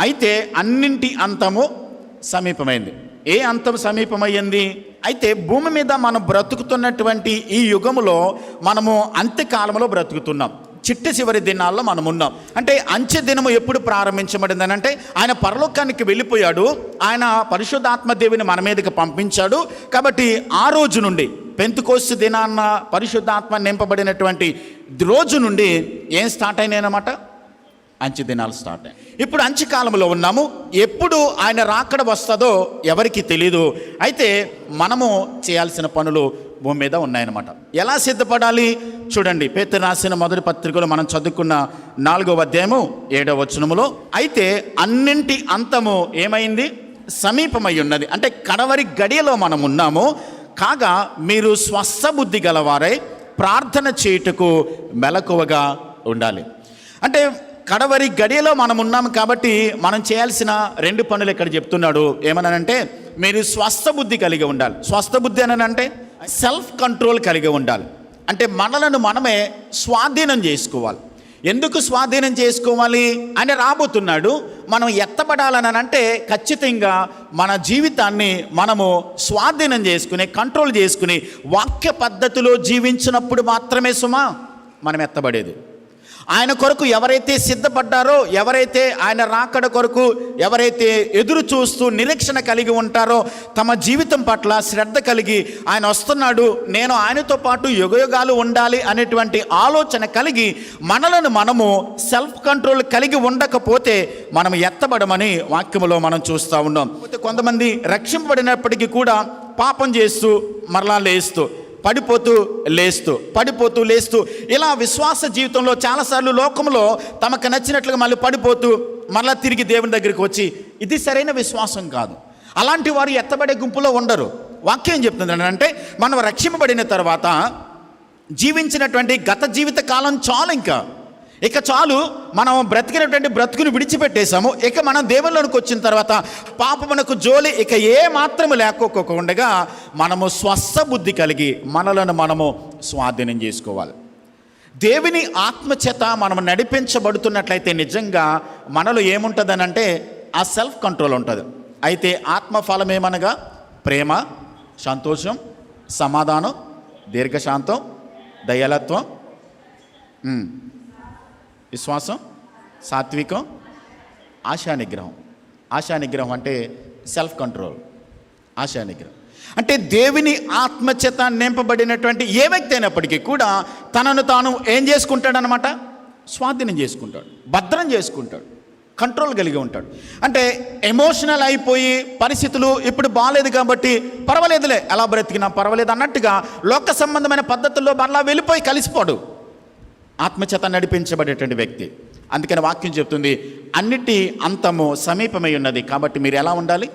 అయితే అన్నింటి అంతము సమీపమైంది. ఏ అంతం సమీపమయ్యింది? అయితే భూమి మీద మనం బ్రతుకుతున్నటువంటి ఈ యుగములో మనము అంత్యకాలంలో బ్రతుకుతున్నాం. చిట్ట చివరి దినాల్లో మనం ఉన్నాం అంటే అంచె దినము ఎప్పుడు ప్రారంభించబడిందని అంటే ఆయన పరలోకానికి వెళ్ళిపోయాడు. ఆయన పరిశుద్ధాత్మ దేవిని మన మీదకి పంపించాడు. కాబట్టి ఆ రోజు నుండి పెంతుకోస్తు దినాన్న పరిశుద్ధాత్మ నింపబడినటువంటి రోజు నుండి ఏం స్టార్ట్ అయినాయన్నమాట అంచె దినాలు స్టార్ట్ అయ్యాయి. ఇప్పుడు అంచె కాలంలో ఉన్నాము. ఎప్పుడు ఆయన రాకడ వస్తుందో ఎవరికి తెలియదు అయితే మనము చేయాల్సిన పనులు భూమి మీద ఉన్నాయన్నమాట. ఎలా సిద్ధపడాలి? చూడండి పేతురు రాసిన మొదటి పత్రికలో మనం చదువుకున్న నాలుగవ అధ్యాయము ఏడవ వచనములో అయితే అన్నింటి అంతము ఏమైంది? సమీపమై ఉన్నది. అంటే కడవరి గడియలో మనం ఉన్నాము. కాగా మీరు స్వస్థ బుద్ధి గలవారై ప్రార్థన చేయుటకు మెలకువగా ఉండాలి. అంటే కడవరి గడియలో మనం ఉన్నాం కాబట్టి మనం చేయాల్సిన రెండు పనులు ఇక్కడ చెప్తున్నాడు. ఏమనంటే మీరు స్వస్థ బుద్ధి కలిగి ఉండాలి. స్వస్థ బుద్ధి అంటే సెల్ఫ్ కంట్రోల్ కలిగి ఉండాలి. అంటే మనలను మనమే స్వాధీనం చేసుకోవాలి. ఎందుకు స్వాధీనం చేసుకోవాలి? అని రాబోతున్నాడు. మనం ఎత్తబడాలని అంటే ఖచ్చితంగా మన జీవితాన్ని మనము స్వాధీనం చేసుకుని కంట్రోల్ చేసుకుని వాక్య పద్ధతిలో జీవించినప్పుడు మాత్రమే సుమా మనం ఎత్తబడేది. ఆయన కొరకు ఎవరైతే సిద్ధపడ్డారో ఎవరైతే ఆయన రాకడ కొరకు ఎవరైతే ఎదురు చూస్తూ నిరీక్షణ కలిగి ఉంటారో తమ జీవితం పట్ల శ్రద్ధ కలిగి ఆయన వస్తున్నాడు నేను ఆయనతో పాటు యుగయుగాలు ఉండాలి అనేటువంటి ఆలోచన కలిగి మనలను మనము సెల్ఫ్ కంట్రోల్ కలిగి ఉండకపోతే మనం ఎత్తబడమని వాక్యములో మనం చూస్తూ ఉన్నాం. కొంతమంది రక్షింపబడినప్పటికీ కూడా పాపం చేస్తూ మరలా లేస్తూ పడిపోతూ లేస్తూ పడిపోతూ లేస్తూ ఇలా విశ్వాస జీవితంలో చాలాసార్లు లోకంలో తమకు నచ్చినట్లుగా మళ్ళీ పడిపోతూ మళ్ళీ తిరిగి దేవుని దగ్గరికి వచ్చి ఇది సరైన విశ్వాసం కాదు. అలాంటి వారు ఎత్తబడే గుంపులో ఉండరు. వాక్యం చెప్తుంది అంటే మనం రక్షింపబడిన తర్వాత జీవించినటువంటి గత జీవిత కాలం చాలు ఇంకా. ఇక చాలు మనం బ్రతికినటువంటి బ్రతుకుని విడిచిపెట్టేశాము. ఇక మనం దేవుళ్ళలోనికి వచ్చిన తర్వాత పాపమునకు జోలి ఇక ఏ మాత్రము లేకోకుండా మనము స్వస్థ బుద్ధి కలిగి మనలను మనము స్వాధీనం చేసుకోవాలి. దేవుని ఆత్మచేత మనం నడిపించబడుతున్నట్లయితే నిజంగా మనలో ఏముంటుందనంటే ఆ సెల్ఫ్ కంట్రోల్ ఉంటుంది. అయితే ఆత్మఫలం ఏమనగా? ప్రేమ సంతోషం సమాధానం దీర్ఘశాంతం దయాలత్వం. విశ్వాసం సాత్వికం ఆశా నిగ్రహం. ఆశా నిగ్రహం అంటే సెల్ఫ్ కంట్రోల్ ఆశా నిగ్రహం. అంటే దేవుని ఆత్మచేత నింపబడినటువంటి ఏ వ్యక్తి అయినప్పటికీ కూడా తనను తాను ఏం చేసుకుంటాడనమాట స్వాధీనం చేసుకుంటాడు భద్రం చేసుకుంటాడు కంట్రోల్ కలిగి ఉంటాడు. అంటే ఎమోషనల్ అయిపోయి పరిస్థితులు ఇప్పుడు బాగాలేదు కాబట్టి పర్వాలేదులే ఎలా బ్రతికినా పర్వాలేదు అన్నట్టుగా లోక సంబంధమైన పద్ధతుల్లో మరలా వెళ్ళిపోయి కలిసిపోడు. ఆత్మచేత నడిపించబడేటువంటి వ్యక్తి. అందుకని వాక్యం చెప్తుంది అన్నిటి అంతము సమీపమై ఉన్నది. కాబట్టి మీరు ఎలా ఉండాలి?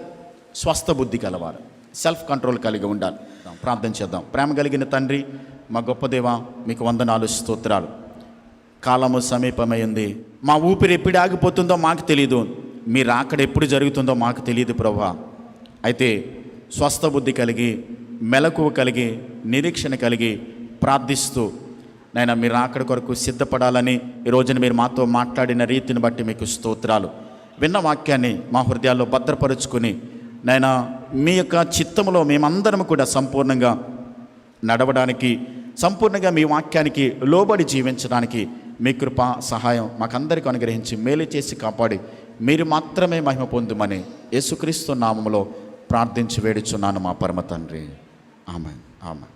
స్వస్థ బుద్ధి కలవారు సెల్ఫ్ కంట్రోల్ కలిగి ఉండాలి. ప్రార్థన చేద్దాం. ప్రేమ కలిగిన తండ్రి మా గొప్ప దేవ మీకు వందనాలు స్తోత్రాలు. కాలము సమీపమైంది మా ఊపిరి ఎప్పుడు ఆగిపోతుందో మాకు తెలియదు మీరు అక్కడ ఎప్పుడు జరుగుతుందో మాకు తెలియదు ప్రభా. అయితే స్వస్థ బుద్ధి కలిగి మెలకువ కలిగి నిరీక్షణ కలిగి ప్రార్థిస్తూ నాయన మీరు అక్కడ కొరకు సిద్ధపడాలని ఈ రోజున మీరు మాతో మాట్లాడిన రీతిని బట్టి మీకు స్తోత్రాలు. విన్న వాక్యాన్ని మా హృదయాల్లో భద్రపరుచుకుని నాయన మీ యొక్క చిత్తములో మేమందరం కూడా సంపూర్ణంగా నడవడానికి సంపూర్ణంగా మీ వాక్యానికి లోబడి జీవించడానికి మీ కృప సహాయం మాకందరికీ అనుగ్రహించి మేలు చేసి కాపాడి మీరు మాత్రమే మహిమ పొందుమని యేసుక్రీస్తు నామములో ప్రార్థించి వేడుచున్నాను మా పరమ తండ్రి. ఆమె ఆమె